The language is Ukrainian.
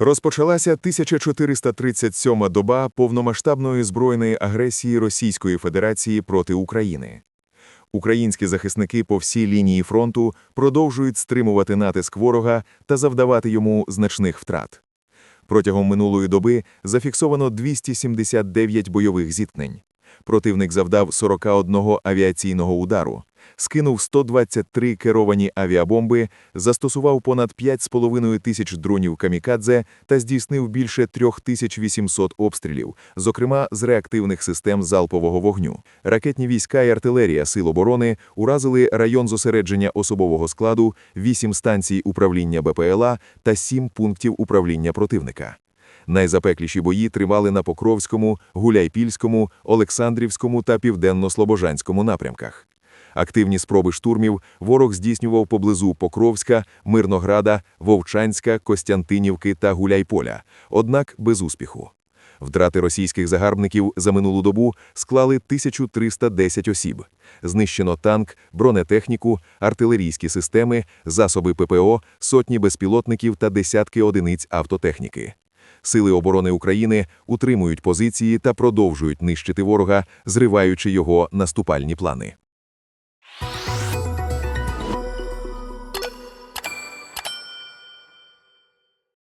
Розпочалася 1437 доба повномасштабної збройної агресії Російської Федерації проти України. Українські захисники по всій лінії фронту продовжують стримувати натиск ворога та завдавати йому значних втрат. Протягом минулої доби зафіксовано 279 бойових зіткнень. Противник завдав 41 авіаційного удару, скинув 123 керовані авіабомби, застосував понад 5,5 тисяч дронів камікадзе та здійснив більше 3800 обстрілів, зокрема з реактивних систем залпового вогню. Ракетні війська і артилерія Сил оборони уразили район зосередження особового складу, 8 станцій управління БПЛА та 7 пунктів управління противника. Найзапекліші бої тривали на Покровському, Гуляйпільському, Олександрівському та Південно-Слобожанському напрямках. Активні спроби штурмів ворог здійснював поблизу Покровська, Мирнограда, Вовчанська, Костянтинівки та Гуляйполя, однак без успіху. Втрати російських загарбників за минулу добу склали 1310 осіб. Знищено танк, бронетехніку, артилерійські системи, засоби ППО, сотні безпілотників та десятки одиниць автотехніки. Сили оборони України утримують позиції та продовжують нищити ворога, зриваючи його наступальні плани.